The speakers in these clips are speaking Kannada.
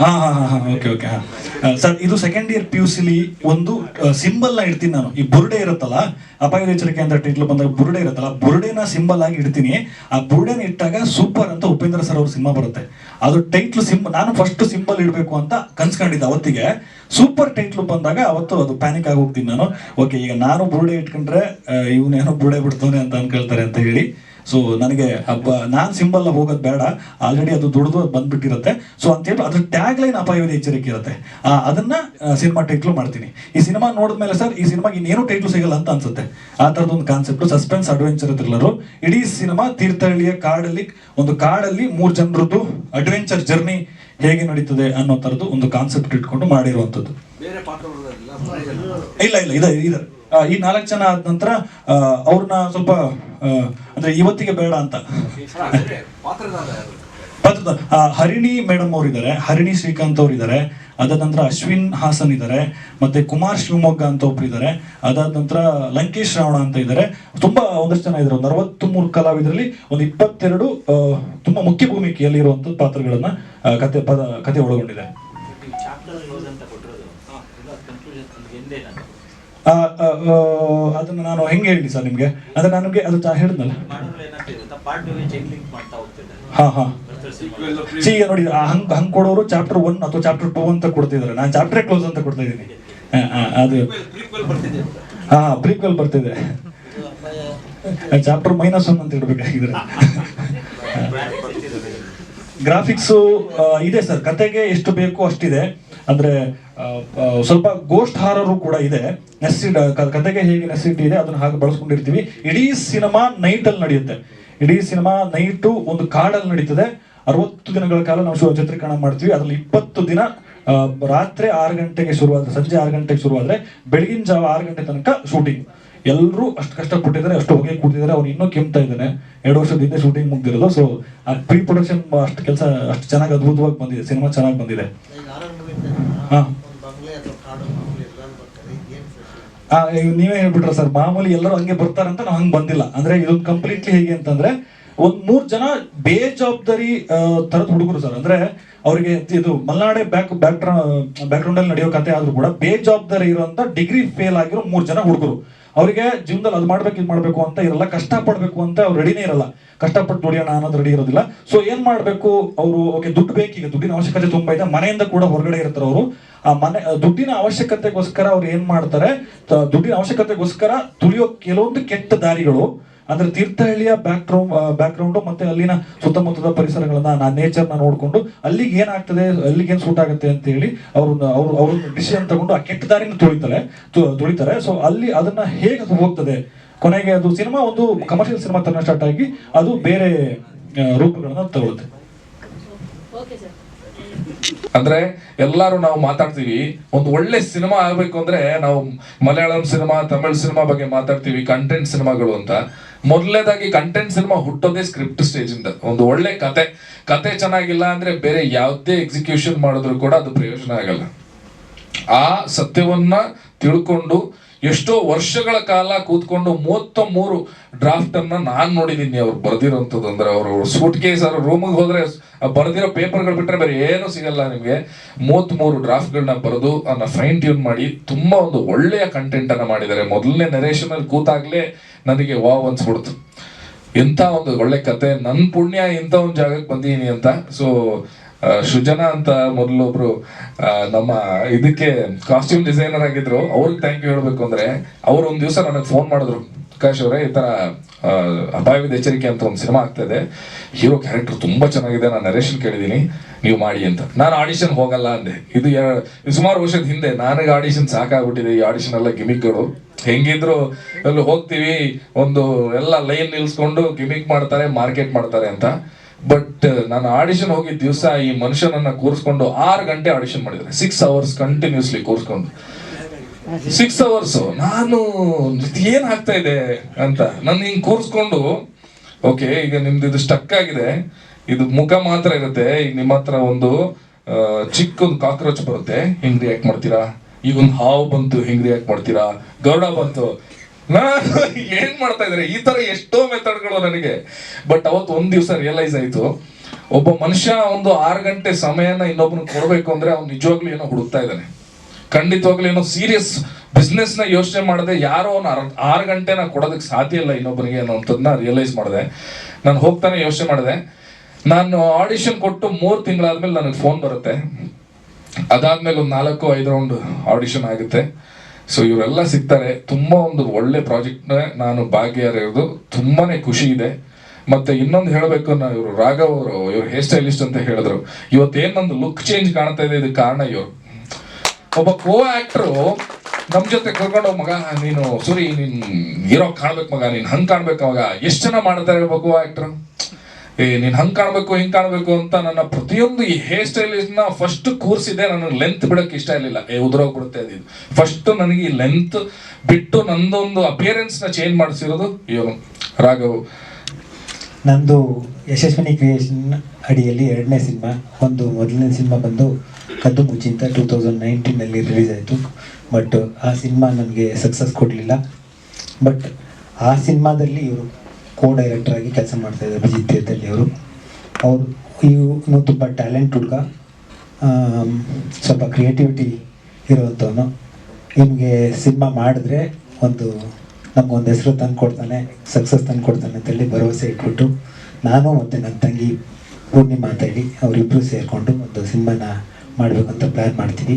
ಹಾ ಹಾ ಹಾ ಓಕೆ ಓಕೆ ಸರ್, ಇದು ಸೆಕೆಂಡ್ ಇಯರ್ ಪಿ ಯು ಸಿಲಿ ಒಂದು ಸಿಂಬಲ್ನ ಇಡ್ತೀನಿ ನಾನು. ಈ ಬುರುಡೆ ಇರುತ್ತಲ್ಲ ಅಪಾಯದ ಎಚ್ಚರಿಕೆ ಅಂತ ಟೈಟ್ಲ್ ಬಂದಾಗ ಬುರುಡೆ ಇರುತ್ತಲ್ಲ, ಬುರುಡೆನ ಸಿಂಬಲ್ ಆಗಿ ಇಡ್ತೀನಿ. ಆ ಬುರುಡೆನ ಇಟ್ಟಾಗ ಸೂಪರ್ ಅಂತ ಉಪೇಂದ್ರ ಸರ್ ಅವ್ರ ಸಿನಿಮಾ ಬರುತ್ತೆ. ಅದು ಟೈಟ್ಲ್ ಸಿಂಬ ನಾನು ಫಸ್ಟ್ ಸಿಂಬಲ್ ಇಡಬೇಕು ಅಂತ ಕನ್ಸ್ಕೊಂಡಿದ್ದೆ ಅವತ್ತಿಗೆ. ಸೂಪರ್ ಟೈಟ್ಲ್ ಬಂದಾಗ ಅವತ್ತು ಅದು ಪ್ಯಾನಿಕ್ ಆಗಿ ಹೋಗ್ತೀನಿ ನಾನು. ಓಕೆ ಈಗ ನಾನು ಬುರುಡೆ ಇಟ್ಕೊಂಡ್ರೆ ಇವನೇನೋ ಬುರುಡೆ ಬಿಡ್ತಾನೆ ಅಂತ ಅನ್ಕೊಳ್ತಾರೆ ಅಂತ ಹೇಳಿ. ಸೊ ನನಗೆ ಹಬ್ಬ ನಾನ್ ಸಿಂಬಲ್ ಹೋಗೋದು ಬೇಡ. ಆಲ್ರೆಡಿ ಅದು ದುಡ್ದು ಬಂದ್ಬಿಟ್ಟಿರುತ್ತೆ. ಸೊ ಅಂತೇಳಿ ಅದ್ರ ಟ್ಯಾಗ್ ಲೈನ್ ಅಪಾಯದ ಎಚ್ಚರಿಕೆ ಇರುತ್ತೆ. ಆ, ಅದನ್ನ ಸಿನಿಮಾ ಟೈಟ್ಲು ಮಾಡ್ತೀನಿ. ಈ ಸಿನಿಮಾ ನೋಡಿದ್ಮೇಲೆ ಸರ್ ಈ ಸಿನಿಮಾಗೆ ಇನ್ನೇನು ಟೈಟ್ಲು ಸಿಗಲ್ಲ ಅಂತ ಅನ್ಸುತ್ತೆ. ಆ ಥರದೊಂದು ಕಾನ್ಸೆಪ್ಟ್ ಸಸ್ಪೆನ್ಸ್ ಅಡ್ವೆಂಚರ್ ಥ್ರಿಲ್ಲರು ಇಡೀ ಸಿನಿಮಾ ತೀರ್ಥಹಳ್ಳಿಯ ಕಾಡಲ್ಲಿ ಒಂದು ಕಾಡಲ್ಲಿ ಮೂರು ಜನರದ್ದು ಅಡ್ವೆಂಚರ್ ಜರ್ನಿ ಹೇಗೆ ನಡೀತದೆ ಅನ್ನೋ ಥರದ್ದು ಒಂದು ಕಾನ್ಸೆಪ್ಟ್ ಇಟ್ಕೊಂಡು ಮಾಡಿರುವಂಥದ್ದು. ಇಲ್ಲ ಇಲ್ಲ ಇದೆ ಇದೆ. ಈ ನಾಲ್ಕು ಜನ ಆದ ನಂತರ ಅವ್ರನ್ನ ಸ್ವಲ್ಪ ಅಂದ್ರೆ ಇವತ್ತಿಗೆ ಬೇಡ ಅಂತ. ಪಾತ್ರದ ಹರಿಣಿ ಮೇಡಮ್ ಅವ್ರು ಇದ್ದಾರೆ ಹರಿಣಿ ಶ್ರೀಕಾಂತ್ ಅವ್ರು ಇದ್ದಾರೆ ಅದಾದ ನಂತರ ಅಶ್ವಿನ್ ಹಾಸನ್ ಇದ್ದಾರೆ ಮತ್ತೆ ಕುಮಾರ್ ಶಿವಮೊಗ್ಗ ಅಂತ ಒಬ್ರು ಇದ್ದಾರೆ ಅದಾದ ನಂತರ ಲಂಕೇಶ್ ರಾವಣ ಅಂತ ಇದ್ದಾರೆ. ತುಂಬಾ ಒಂದಷ್ಟು ಜನ ಇದ್ದಾರೆ ಒಂದು ಅರವತ್ತ್ ಮೂರು ಕಲಾವಿದರಲ್ಲಿ ಒಂದು ಇಪ್ಪತ್ತೆರಡು ತುಂಬಾ ಮುಖ್ಯ ಭೂಮಿಕೆಯಲ್ಲಿ ಇರುವಂತ ಪಾತ್ರಗಳನ್ನ ಕತೆ ಪದ ಕತೆ ಒಳಗೊಂಡಿದೆ ಚಾಪ್ಟರ್ ಕ್ಲೋಸ್ ಅಂತ ಕೊಟ್ಟಿರೋದು ಇಲ್ಲ ಕನ್ಫ್ಯೂಷನ್ ನನಗೆ ಎಂದೇ ನಾನು ಆ, ಆ, ಆ, ಅದನ್ನ ನಾನು ಹೆಂಗೆ ಹೇಳಿ ಸರ್ ನಿಮಗೆ? ಅಂದ್ರೆ ನನಗೆ ಅದು ಚಾ ಹೇಳಿದ್ನಲ್ಲ. ಮಾಡಿದ್ರೆ ಹಾಂ ಹಾ. ಈಗ ನೋಡಿ ಆ ಹಂಗ್ ಹಂಗ್ ಕೊಡೋರು ಚಾಪ್ಟರ್ ಒನ್ ಅಥವಾ ಚಾಪ್ಟರ್ ಟೂ ಅಂತ ಕೊಡ್ತಿದ್ದಾರೆ. ನಾನು ಚಾಪ್ಟರ್ ಕ್ಲೋಸ್ ಅಂತ ಕೊಡ್ತಾ ಇದ್ದೀನಿ. ಅದು. ಹಾ ಪ್ರೀಕ್ವೆಲ್ ಬರ್ತಿದೆ. ಚಾಪ್ಟರ್ ಮೈನಸ್ ಒನ್ ಅಂತ ಇಡ್ಬೇಕಾಗಿದ್ರೆ? ಗ್ರಾಫಿಕ್ಸ್ ಇದೆ ಸರ್. ಕತೆಗೆ ಎಷ್ಟು ಬೇಕು ಅಷ್ಟಿದೆ. ಅಂದ್ರೆ ಸ್ವಲ್ಪ ಗೋಸ್ಟ್ ಹಾರರು ಕೂಡ ಇದೆ. ನೆಸ್ಸಿಡ್ ಕತೆಗೆ ಹೇಗೆ ನೆಸ್ಸಿಡ್ ಇದೆ, ಅದನ್ನ ಹಾಗೆ ಬಳಸ್ಕೊಂಡಿರ್ತೀವಿ. ಇಡೀ ಸಿನಿಮಾ ನೈಟ್ ಅಲ್ಲಿ ನಡೆಯುತ್ತೆ. ಇಡೀ ಸಿನಿಮಾ ನೈಟು ಒಂದು ಕಾಡಲ್ಲಿ ನಡೀತದೆ. ಅರವತ್ತು ದಿನಗಳ ಕಾಲ ನಾವು ಚಿತ್ರೀಕರಣ ಮಾಡ್ತೀವಿ. ಅದ್ರಲ್ಲಿ ಇಪ್ಪತ್ತು ದಿನ ರಾತ್ರಿ ಆರು ಗಂಟೆಗೆ ಶುರುವಾದ್ರೆ, ಸಂಜೆ ಆರು ಗಂಟೆಗೆ ಶುರುವಾದ್ರೆ, ಬೆಳಗಿನ ಜಾವ ಆರು ಗಂಟೆ ತನಕ ಶೂಟಿಂಗ್ ಎಲ್ಲರೂ ಅಷ್ಟು ಕಷ್ಟಪಟ್ಟಿದ್ದಾರೆ, ಅಷ್ಟು ಹೊಗೆ ಕೂತಿದ್ದಾರೆ. ಅವ್ನು ಇನ್ನೂ ಕೆಮ್ತಾ ಇದ್ದಾನೆ. ಎರಡು ವರ್ಷದ ಹಿಂದೆ ಶೂಟಿಂಗ್ ಮುಗ್ದಿರೋದು. ಸೊ ಆ ಪ್ರೀ ಪ್ರೊಡಕ್ಷನ್ ಅಷ್ಟು ಕೆಲಸ, ಅಷ್ಟು ಚೆನ್ನಾಗಿ ಅದ್ಭುತವಾಗಿ ಬಂದಿದೆ. ಸಿನಿಮಾ ಚೆನ್ನಾಗಿ ಬಂದಿದೆ. ನೀವೇ ಹೇಳ್ಬಿಟ್ರ ಸರ್, ಮಾಮೂಲಿ ಎಲ್ಲರೂ ಹಂಗೆ ಬರ್ತಾರಂತ ನಾವು ಹಂಗೆ ಬಂದಿಲ್ಲ. ಅಂದ್ರೆ ಇದೊಂದು ಕಂಪ್ಲೀಟ್ಲಿ ಹೇಗೆ ಅಂತಂದ್ರೆ, ಒಂದ್ ಮೂರ್ ಜನ ಬೇಜವಾಬ್ದಾರಿ ತರದ ಹುಡುಗರು ಸರ್. ಅಂದ್ರೆ ಅವರಿಗೆ ಇದು ಮಲ್ನಾಡೆ ಬ್ಯಾಕ್ ಬ್ಯಾಕ್ ಬ್ಯಾಕ್ಗ್ರೌಂಡ್ ಅಲ್ಲಿ ನಡೆಯೋ ಕತೆ ಆದ್ರೂ ಕೂಡ ಬೇಜವಾಬ್ದಾರಿ ಇರುವಂತ ಡಿಗ್ರಿ ಫೇಲ್ ಆಗಿರೋ ಮೂರ್ ಜನ ಹುಡುಗರು. ಅವರಿಗೆ ಜೀವನದಲ್ಲಿ ಅದು ಮಾಡ್ಬೇಕು, ಇದು ಮಾಡ್ಬೇಕು ಅಂತ ಇರಲ್ಲ ಕಷ್ಟ ಪಡ್ಬೇಕು ಅಂತ ಅವ್ರು ರೆಡಿನೇ ಇರಲ್ಲ. ಕಷ್ಟಪಟ್ಟು ದುಡಿಯೋಣ ಅನ್ನೋದು ರೆಡಿ ಇರೋದಿಲ್ಲ. ಸೊ ಏನ್ ಮಾಡ್ಬೇಕು? ಅವರು ಓಕೆ ದುಡ್ಡು ಬೇಕೀಗ ದುಡ್ಡಿನ ಅವಶ್ಯಕತೆ ತುಂಬಾ ಇದೆ. ಮನೆಯಿಂದ ಕೂಡ ಹೊರಗಡೆ ಇರ್ತಾರೆ ಅವರು. ಆ ಮನೆ ದುಡ್ಡಿನ ಅವಶ್ಯಕತೆಗೋಸ್ಕರ ಅವ್ರು ಏನ್ ಮಾಡ್ತಾರೆ? ದುಡ್ಡಿನ ಅವಶ್ಯಕತೆಗೋಸ್ಕರ ತುಳಿಯೋ ಕೆಲವೊಂದು ಕೆಟ್ಟ ದಾರಿಗಳು ಅಂದ್ರೆ ತೀರ್ಥಹಳ್ಳಿಯ ಬ್ಯಾಕ್ ಬ್ಯಾಕ್ಗ್ರೌಂಡ್ ಮತ್ತೆ ಅಲ್ಲಿನ ಸುತ್ತಮುತ್ತದ ಪರಿಸರಗಳನ್ನ ನಾ ನೇಚರ್ನ ನೋಡ್ಕೊಂಡು ಅಲ್ಲಿಗೆ ಏನಾಗ್ತದೆ ಅಲ್ಲಿಗೆ ಏನ್ ಸೂಟ್ ಆಗುತ್ತೆ ಅಂತ ಹೇಳಿ ಅವ್ರು ಅವ್ರು ಅವ್ರ ಡಿಸಿಷನ್ ತಗೊಂಡು ಆ ಕೆಟ್ಟ ದಾರಿನ ತುಳಿತಾರೆ ತುಳಿತಾರೆ. ಸೊ ಅಲ್ಲಿ ಅದನ್ನ ಹೇಗೆ ಅದು ಹೋಗ್ತದೆ? ಕೊನೆಗೆ ಅದು ಸಿನಿಮಾ ಒಂದು ಕಮರ್ಷಿಯಲ್ ಸಿನಿಮಾ ತರ ಸ್ಟಾರ್ಟ್ ಆಗಿ ಅದು ಬೇರೆ ರೂಪಗಳನ್ನ ತಗೊಳುತ್ತೆ. ಅಂದ್ರೆ ಎಲ್ಲಾರು ನಾವು ಮಾತಾಡ್ತೀವಿ ಒಂದು ಒಳ್ಳೆ ಸಿನಿಮಾ ಆಗ್ಬೇಕು ಅಂದ್ರೆ ನಾವು ಮಲಯಾಳಂ ಸಿನಿಮಾ ತಮಿಳ್ ಸಿನಿಮಾ ಬಗ್ಗೆ ಮಾತಾಡ್ತೀವಿ ಕಂಟೆಂಟ್ ಸಿನಿಮಾಗಳು ಅಂತ. ಮೊದಲನೇದಾಗಿ ಕಂಟೆಂಟ್ ಸಿನಿಮಾ ಹುಟ್ಟೋದೇ ಸ್ಕ್ರಿಪ್ಟ್ ಸ್ಟೇಜ್ ಇಂದ. ಒಂದು ಒಳ್ಳೆ ಕತೆ. ಕತೆ ಚೆನ್ನಾಗಿಲ್ಲ ಅಂದ್ರೆ ಬೇರೆ ಯಾವುದೇ ಎಕ್ಸಿಕ್ಯೂಷನ್ ಮಾಡಿದ್ರು ಕೂಡ ಅದು ಪ್ರಯೋಜನ ಆಗಲ್ಲ. ಆ ಸತ್ಯವನ್ನ ತಿಳ್ಕೊಂಡು ಎಷ್ಟೋ ವರ್ಷಗಳ ಕಾಲ ಕೂತ್ಕೊಂಡು ಮೂವತ್ತ ಮೂರು ಡ್ರಾಫ್ಟ್ ಅನ್ನ ನಾನ್ ನೋಡಿದೀನಿ ಅವ್ರು ಬರ್ದಿರೋಂಥದ್ದು ಅಂದ್ರೆ ಅವರು ಸೂಟ್ ಕೇಸ್ ಅವ್ರ ರೂಮಿಗೆ ಹೋದ್ರೆ ಬರ್ದಿರೋ ಪೇಪರ್ಗಳು ಬಿಟ್ರೆ ಬೇರೆ ಏನು ಸಿಗಲ್ಲ ನಿಮಗೆ. ಮೂವತ್ತ್ ಮೂರು ಡ್ರಾಫ್ಟ್ಗಳನ್ನ ಬರೆದು ಅದನ್ನ ಫೈನ್ ಟ್ಯೂನ್ ಮಾಡಿ ತುಂಬಾ ಒಂದು ಒಳ್ಳೆಯ ಕಂಟೆಂಟ್ ಅನ್ನ ಮಾಡಿದ್ದಾರೆ. ಮೊದಲನೇ ನರೇಶನ್ ಅಲ್ಲಿ ಕೂತಾಗ್ಲೇ ನನಗೆ ವಾವ್ ಅನ್ಸ್ಬಿಡ್ತು. ಎಂತ ಒಂದು ಒಳ್ಳೆ ಕತೆ. ನನ್ನ ಪುಣ್ಯ ಇಂಥ ಒಂದು ಜಾಗಕ್ಕೆ ಬಂದಿದ್ದೀನಿ ಅಂತ. ಸೊ ಸೃಜನಾ ಅಂತ ಮೊದಲೊಬ್ರು ನಮ್ಮ ಇದಕ್ಕೆ ಕಾಸ್ಟ್ಯೂಮ್ ಡಿಸೈನರ್ ಆಗಿದ್ರು, ಅವ್ರಿಗೆ ಥ್ಯಾಂಕ್ ಯು ಹೇಳ್ಬೇಕು ಅಂದ್ರೆ, ಅವ್ರು ಒಂದ್ ದಿವಸ ನನಗೆ ಫೋನ್ ಮಾಡಿದ್ರು. ಪ್ರಕಾಶ್ ಅವರೇ, ಈ ತರ ಅಪಾಯವಿದ ಎಚ್ಚರಿಕೆ ಅಂತ ಒಂದು ಸಿನಿಮಾ ಆಗ್ತಾ ಇದೆ. ಹೀರೋ ಕ್ಯಾರೆಕ್ಟರ್ ತುಂಬಾ ಚೆನ್ನಾಗಿದೆ, ನಾನು ನರೇಶನ್ ಕೇಳಿದೀನಿ, ನೀವು ಮಾಡಿ ಅಂತ. ನಾನು ಆಡಿಷನ್ ಹೋಗಲ್ಲ ಅಂದೆ. ಇದು ಸುಮಾರು ವರ್ಷದ ಹಿಂದೆ, ನನಗೆ ಆಡಿಷನ್ ಸಾಕಾಗ್ಬಿಟ್ಟಿದೆ ಈ ಆಡಿಷನ್ ಎಲ್ಲ ಗಿಮಿಕ್ಗಳು ಹೆಂಗಿದ್ರು ಅಲ್ಲಿ ಹೋಗ್ತೀವಿ, ಒಂದು ಎಲ್ಲ ಲೈನ್ ನಿಲ್ಸ್ಕೊಂಡು ಗಿಮಿಕ್ ಮಾಡ್ತಾರೆ ಮಾರ್ಕೆಟ್ ಮಾಡ್ತಾರೆ ಅಂತ. ಬಟ್ ನಾನು ಆಡಿಷನ್ ಹೋಗಿದ್ದ ದಿವಸ ಈ ಮನುಷ್ಯನನ್ನ ಕೂರಿಸ್ಕೊಂಡು ಆರು ಗಂಟೆ ಆಡಿಷನ್ ಮಾಡಿದ್ದಾರೆ. ಸಿಕ್ಸ್ ಅವರ್ಸ್ ಕಂಟಿನ್ಯೂಸ್ಲಿ ಕೂರಿಸ್ಕೊಂಡು. ಸಿಕ್ಸ್ ಅವರ್ಸ್ ನಾನು ಏನ್ ಆಗ್ತಾ ಇದೆ ಅಂತ. ನನ್ನ ಹಿಂಗ್ ಕೂರಿಸ್ಕೊಂಡು ಓಕೆ ಈಗ ನಿಮ್ದು ಇದು ಸ್ಟಕ್ ಆಗಿದೆ. ಇದು ಮುಖ ಮಾತ್ರ ಇರುತ್ತೆ. ಈಗ ನಿಮ್ಮ ಹತ್ರ ಒಂದು ಚಿಕ್ಕ ಒಂದು ಕಾಕ್ರೋಚ್ ಬರುತ್ತೆ. ಹಿಂಗ್ ರಿಯಾಕ್ಟ್ ಮಾಡ್ತೀರಾ? ಈಗ ಒಂದು ಹಾವು ಬಂತು, ಹಿಂಗ್ ರಿಯಾಕ್ಟ್ ಮಾಡ್ತೀರಾ? ಗರುಡ ಬಂತು. ನಾನು ಏನ್ ಮಾಡ್ತಾ ಇದ್ರೆ? ಈ ತರ ಎಷ್ಟೋ ಮೆಥಡ್ಗಳು ನನಗೆ. ಬಟ್ ಅವತ್ತು ಒಂದ್ ದಿವಸ ರಿಯಲೈಸ್ ಆಯ್ತು. ಒಬ್ಬ ಮನುಷ್ಯ ಒಂದು ಆರು ಗಂಟೆ ಸಮಯನ ಇನ್ನೊಬ್ಬನ ಕೊಡಬೇಕು ಅಂದ್ರೆ ಅವ್ನು ನಿಜವಾಗ್ಲೂ ಏನೋ ಹುಡುಕ್ತಾ ಇದ್ದಾನೆ. ಖಂಡಿತವಾಗ್ಲೂ ಏನೋ ಸೀರಿಯಸ್ ಬಿಸ್ನೆಸ್ನ ಯೋಚನೆ ಮಾಡದೆ ಯಾರೋ ಅವ್ನು ಆರು ಗಂಟೆನ ಕೊಡೋದಕ್ಕೆ ಸಾಧ್ಯ ಇಲ್ಲ ಇನ್ನೊಬ್ಬನಿಗೆ ಅನ್ನೋಂಥದ್ದನ್ನ ರಿಯಲೈಸ್ ಮಾಡಿದೆ. ನಾನು ಹೋಗ್ತಾನೆ ಯೋಚನೆ ಮಾಡಿದೆ. ನಾನು ಆಡಿಷನ್ ಕೊಟ್ಟು ಮೂರು ತಿಂಗಳಾದ್ಮೇಲೆ ನನಗೆ ಫೋನ್ ಬರುತ್ತೆ. ಅದಾದ್ಮೇಲೆ ಒಂದು ನಾಲ್ಕು, ಐದು ರೌಂಡ್ ಆಡಿಷನ್ ಆಗುತ್ತೆ. ಸೊ ಇವರೆಲ್ಲ ಸಿಗ್ತಾರೆ. ತುಂಬ ಒಂದು ಒಳ್ಳೆ ಪ್ರಾಜೆಕ್ಟ್ ನಾನು ಭಾಗಿಯಾಗಿರೋದು ತುಂಬಾನೇ ಖುಷಿ ಇದೆ. ಮತ್ತೆ ಇನ್ನೊಂದು ಹೇಳಬೇಕು ನಾವು ಇವರು ರಾಘವ್ ಅವರು, ಇವ್ರು ಹೇರ್ ಸ್ಟೈಲಿಸ್ಟ್ ಅಂತ ಹೇಳಿದ್ರು. ಇವತ್ತೇನ್ ನಂದು ಲುಕ್ ಚೇಂಜ್ ಕಾಣ್ತಾ ಇದೆ, ಇದಕ್ಕೆ ಕಾರಣ ಇವರು. ಒಬ್ಬ ಕೋ ಆಕ್ಟ್ರು ನಮ್ ಜೊತೆ ಕರ್ಕೊಂಡು ಮಗ, ನೀನು ಸೂರಿ, ನೀನ್ ಇರೋ ಕಾಣ್ಬೇಕು ಮಗ, ನೀನ್ ಹಂಗ್ ಕಾಣ್ಬೇಕು ಮಗ, ಎಷ್ಟು ಜನ ಮಾಡ್ತಾರೆ ಒಬ್ಬ ಕೋ ಆಕ್ಟರ್ ಏ, ನೀನ್ ಹಂಗ್ ಕಾಣ್ಬೇಕು, ಹಿಂಗ್ ಕಾಣ್ಬೇಕು ಅಂತ ನನ್ನ ಪ್ರತಿಯೊಂದು ಈ ಹೇರ್ನ ಫಸ್ಟ್ ಕೂರ್ಸಿದೆ ನನಗೆ ಲೆಂತ್ ಬಿಡಕ್ ಇಷ್ಟ ಇರಲಿಲ್ಲ. ಏ ಉದುರೋಗ್ಬಿಡುತ್ತೆ ಅದು ಫಸ್ಟ್ ನನಗೆ ಈ ಲೆಂತ್ ಬಿಟ್ಟು ನಂದೊಂದು ಅಪಿಯರೆನ್ಸ್ನ ಚೇಂಜ್ ಮಾಡಿಸಿರೋದು ಇವನು ರಾಘವ್. ನಂದು ಯಶಸ್ವಿನಿ ಕ್ರಿಯೇಷನ್ ಅಡಿಯಲ್ಲಿ ಎರಡನೇ ಸಿನಿಮಾ, ಒಂದು ಮೊದಲನೇ ಸಿನಿಮಾ ಬಂದು ಕದ್ದು ಮುಚ್ಚಿಂತ ಟೂ ತೌಸಂಡ್ ನೈನ್ಟೀನಲ್ಲಿ ರಿಲೀಸ್ ಆಯಿತು. ಬಟ್ ಆ ಸಿನಿಮಾ ನನಗೆ ಸಕ್ಸಸ್ ಕೊಡಲಿಲ್ಲ. ಬಟ್ ಆ ಸಿನಿಮಾದಲ್ಲಿ ಇವರು ಕೋ ಡೈರೆಕ್ಟರ್ ಆಗಿ ಕೆಲಸ ಮಾಡ್ತಾ ಇದ್ದಾರೆ ಅಭಿಜಿತ್ ತೀರ್ಥಳ್ಳಿ ಅವರು. ಅವರು ಇವನು ತುಂಬ ಟ್ಯಾಲೆಂಟ್ ಹುಡುಗ. ಸ್ವಲ್ಪ ಕ್ರಿಯೇಟಿವಿಟಿ ಇರುವಂಥವನು ನಿಮಗೆ ಸಿನಿಮಾ ಮಾಡಿದ್ರೆ ಒಂದು ನಮಗೊಂದು ಹೆಸರು ತಂದು ಕೊಡ್ತಾನೆ ಸಕ್ಸಸ್ ತಂದು ಕೊಡ್ತಾನೆ ಅಂತೇಳಿ ಭರವಸೆ ಇಟ್ಬಿಟ್ಟು ನಾನು ಮತ್ತು ನನ್ನ ತಂಗಿ ಪೂರ್ಣಿಮಾ ಅಂತ ಹೇಳಿ ಅವರಿಬ್ಬರು ಸೇರಿಕೊಂಡು ಒಂದು ಸಿನಿಮಾನ ಮಾಡಬೇಕಂತ ಪ್ಲ್ಯಾನ್ ಮಾಡ್ತೀವಿ.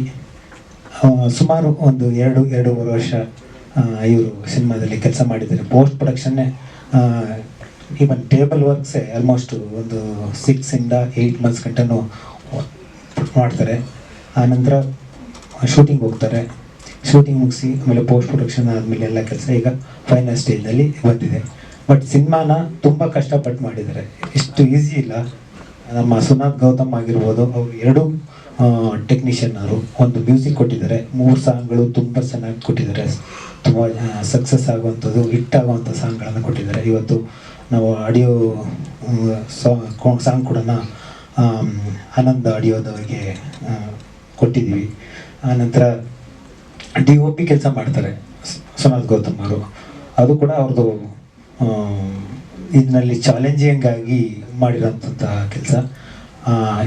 ಸುಮಾರು ಒಂದು ಎರಡು, ಎರಡೂವರೆ ವರ್ಷ ಇವರು ಸಿನಿಮಾದಲ್ಲಿ ಕೆಲಸ ಮಾಡಿದ್ದಾರೆ. ಪೋಸ್ಟ್ ಪ್ರೊಡಕ್ಷನ್ನೇ ಈವನ್ ಟೇಬಲ್ ವರ್ಕ್ಸೇ ಆಲ್ಮೋಸ್ಟ್ ಒಂದು ಸಿಕ್ಸಿಂದ ಏಯ್ಟ್ ಮಂತ್ಸ್ ಗಂಟನೂ ಮಾಡ್ತಾರೆ. ಆನಂತರ ಶೂಟಿಂಗ್ ಹೋಗ್ತಾರೆ. ಶೂಟಿಂಗ್ ಮುಗಿಸಿ ಆಮೇಲೆ ಪೋಸ್ಟ್ ಪ್ರೊಡಕ್ಷನ್ ಆದಮೇಲೆ ಎಲ್ಲ ಕೆಲಸ ಈಗ ಫೈನಲ್ ಸ್ಟೇಜ್ನಲ್ಲಿ ಬಂದಿದೆ. ಬಟ್ ಸಿನಿಮಾನ ತುಂಬ ಕಷ್ಟಪಟ್ಟು ಮಾಡಿದ್ದಾರೆ. ಇಷ್ಟು ಈಸಿ ಇಲ್ಲ. ನಮ್ಮ ಸುನಾಥ್ ಗೌತಮ್ ಆಗಿರ್ಬೋದು, ಅವರು ಎರಡು ಟೆಕ್ನಿಷಿಯನ್ ಅವರು ಒಂದು ಮ್ಯೂಸಿಕ್ ಕೊಟ್ಟಿದ್ದಾರೆ. ಮೂರು ಸಾಂಗ್ಗಳು ತುಂಬ ಚೆನ್ನಾಗಿ ಕೊಟ್ಟಿದ್ದಾರೆ. ತುಂಬ ಸಕ್ಸಸ್ ಆಗುವಂಥದ್ದು ಹಿಟ್ ಆಗುವಂಥ ಸಾಂಗ್ಗಳನ್ನು ಕೊಟ್ಟಿದ್ದಾರೆ. ಇವತ್ತು ನಾವು ಆಡಿಯೋ ಸಾಂಗ್ ಕೂಡ ಆನಂದ ಆಡಿಯೋದವರಿಗೆ ಕೊಟ್ಟಿದ್ದೀವಿ. ಆನಂತರ ಡಿ ಒ ಪಿ ಕೆಲಸ ಮಾಡ್ತಾರೆ. ಸುನಾಥ್ ಗೌತಮ್ ಅವರು. ಅದು ಕೂಡ ಅವ್ರದ್ದು ಇದರಲ್ಲಿ ಚಾಲೆಂಜಿಂಗ್ ಆಗಿ ಮಾಡಿರೋಂಥ ಕೆಲಸ.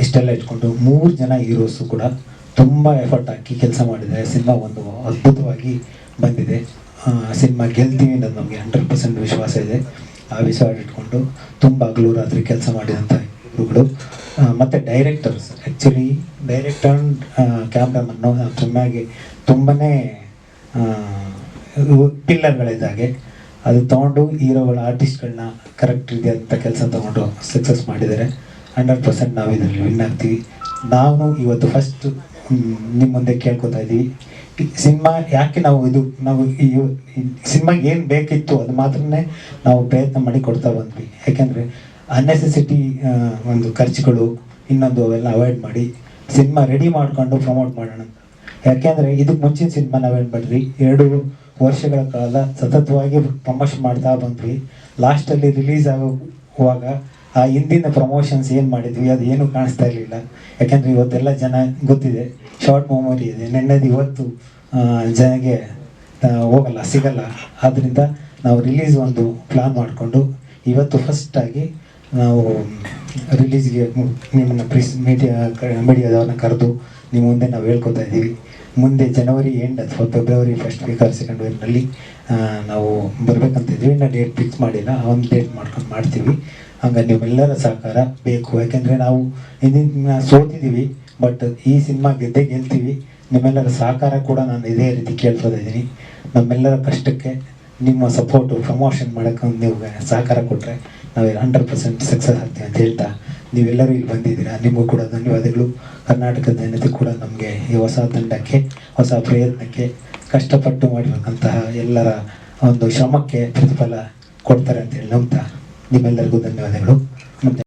ಇಷ್ಟೆಲ್ಲ ಇಟ್ಕೊಂಡು ಮೂರು ಜನ ಹೀರೋಸು ಕೂಡ ತುಂಬ ಎಫರ್ಟ್ ಹಾಕಿ ಕೆಲಸ ಮಾಡಿದ್ದಾರೆ ಸಿನಿಮಾ ಒಂದು ಅದ್ಭುತವಾಗಿ ಬಂದಿದೆ. ಸಿನಿಮಾ ಗೆಲ್ತೀವಿ ಅನ್ನೋದು ನಮಗೆ ಹಂಡ್ರೆಡ್ ಪರ್ಸೆಂಟ್ ವಿಶ್ವಾಸ ಇದೆ. ಆ ವಿಶ್ವಾಸ ಇಟ್ಕೊಂಡು ತುಂಬ ಹಗಲು ರಾತ್ರಿ ಕೆಲಸ ಮಾಡಿದಂಥ ಇವುಗಳು ಮತ್ತು ಡೈರೆಕ್ಟರ್ಸ್ ಆ್ಯಕ್ಚುಲಿ ಡೈರೆಕ್ಟರ್ ಕ್ಯಾಮ್ರಾಮನ್ನು ಚೆನ್ನಾಗಿ ತುಂಬನೇ ಪಿಲ್ಲರ್ಗಳಿದ್ದಾಗೆ ಅದು ತೊಗೊಂಡು ಹೀರೋಗಳ ಆರ್ಟಿಸ್ಟ್ಗಳನ್ನ ಕರೆಕ್ಟ್ ಇದೆ ಅಂತ ಕೆಲಸ ತೊಗೊಂಡು ಸಕ್ಸಸ್ ಮಾಡಿದ್ದಾರೆ. ಹಂಡ್ರೆಡ್ ಪರ್ಸೆಂಟ್ ನಾವು ಇದರಲ್ಲಿ ವಿನ್ ಆಗ್ತೀವಿ. ನಾವು ಇವತ್ತು ಫಸ್ಟ್ ನಿಮ್ಮ ಮುಂದೆ ಕೇಳ್ಕೊತಾ ಇದ್ದೀವಿ ಸಿನಿಮಾ ಯಾಕೆ ನಾವು ಇದು, ನಾವು ಈ ಸಿನಿಮಾಗೆ ಏನು ಬೇಕಿತ್ತು ಅದು ಮಾತ್ರನೇ ನಾವು ಪ್ರಯತ್ನ ಮಾಡಿ ಕೊಡ್ತಾ ಬಂದ್ವಿ. ಯಾಕೆಂದರೆ ಅನ್ನೆಸೆಸಿಟಿ ಒಂದು ಖರ್ಚುಗಳು, ಇನ್ನೊಂದು ಅವೆಲ್ಲ ಅವಾಯ್ಡ್ ಮಾಡಿ ಸಿನಿಮಾ ರೆಡಿ ಮಾಡಿಕೊಂಡು ಪ್ರಮೋಟ್ ಮಾಡೋಣ. ಯಾಕೆಂದರೆ ಇದಕ್ಕೆ ಮುಂಚಿನ ಸಿನಿಮಾ ನಾವೇನು ಮಾಡಿದ್ವಿ ಎರಡು ವರ್ಷಗಳ ಕಾಲ ಸತತವಾಗಿ ಪ್ರಮೋಷನ್ ಮಾಡ್ತಾ ಬಂದ್ವಿ. ಲಾಸ್ಟಲ್ಲಿ ರಿಲೀಸ್ ಆಗುವಾಗ ಆ ಹಿಂದಿನ ಪ್ರಮೋಷನ್ಸ್ ಏನು ಮಾಡಿದ್ವಿ, ಅದು ಏನು ಕಾಣಿಸ್ತಾ ಇರಲಿಲ್ಲ. ಯಾಕೆಂದರೆ ಇವತ್ತೆಲ್ಲ ಜನ ಗೊತ್ತಿದೆ ಶಾರ್ಟ್ ಮೆಮೊರಿ ಇದೆ. ನೆನ್ನೆದು ಇವತ್ತು ಜನಗೆ ಹೋಗಲ್ಲ, ಸಿಗಲ್ಲ. ಆದ್ದರಿಂದ ನಾವು ರಿಲೀಸ್ ಒಂದು ಪ್ಲಾನ್ ಮಾಡಿಕೊಂಡು, ಇವತ್ತು ಫಸ್ಟಾಗಿ ನಾವು ರಿಲೀಸ್ಗೆ ನಿಮ್ಮನ್ನು ಪ್ರಿಸ್ ಮೀಡಿಯಾ ಮೀಡಿಯಾದವ್ರನ್ನ ಕರೆದು ನಿಮ್ಮ ಮುಂದೆ ನಾವು ಹೇಳ್ಕೊತಾ ಇದ್ದೀವಿ. ಮುಂದೆ ಜನವರಿ ಎಂಡ್ ಅಥವಾ February first week or second ವೀಕ್ನಲ್ಲಿ ನಾವು ಬರಬೇಕಂತ ಇದ್ದೀವಿ ನಾ ಡೇಟ್ ಫಿಕ್ಸ್ ಮಾಡಿಲ್ಲ. ಆ ಒಂದು ಡೇಟ್ ಮಾಡ್ಕೊಂಡು ಮಾಡ್ತೀವಿ. ಹಂಗೆ ನೀವೆಲ್ಲರ ಸಹಕಾರ ಬೇಕು. ಯಾಕೆಂದರೆ ನಾವು ಹಿಂದಿನ ಸೋತಿದ್ದೀವಿ ಬಟ್ ಈ ಸಿನಿಮಾ ಗೆದ್ದೇ ಗೆಲ್ತೀವಿ. ನಿಮ್ಮೆಲ್ಲರ ಸಹಕಾರ ಕೂಡ ನಾನು ಇದೇ ರೀತಿ ಕೇಳ್ತಾ ಇದ್ದೀನಿ. ನಮ್ಮೆಲ್ಲರ ಕಷ್ಟಕ್ಕೆ ನಿಮ್ಮ ಸಪೋರ್ಟು ಪ್ರಮೋಷನ್ ಮಾಡೋಕ್ಕೆ ನೀವು ಸಹಕಾರ ಕೊಟ್ಟರೆ ನಾವು ಹಂಡ್ರೆಡ್ ಪರ್ಸೆಂಟ್ ಸಕ್ಸಸ್ ಆಗ್ತೀವಿ ಅಂತ ಹೇಳ್ತಾ ನೀವೆಲ್ಲರೂ ಇಲ್ಲಿ ಬಂದಿದ್ದೀರಾ? ನಿಮಗೂ ಕೂಡ ಧನ್ಯವಾದಗಳು. ಕರ್ನಾಟಕದ ಜನತೆ ಕೂಡ ನಮಗೆ ಈ ಹೊಸ ತಂಡಕ್ಕೆ, ಹೊಸ ಪ್ರಯತ್ನಕ್ಕೆ ಕಷ್ಟಪಟ್ಟು ಮಾಡಿರತಕ್ಕಂತಹ ಎಲ್ಲರ ಒಂದು ಶ್ರಮಕ್ಕೆ ಪ್ರತಿಫಲ ಕೊಡ್ತಾರೆ ಅಂತೇಳಿ ನಂಬ್ತಾ ನಿಮ್ಮೆಲ್ಲರಿಗೂ ಧನ್ಯವಾದಗಳು.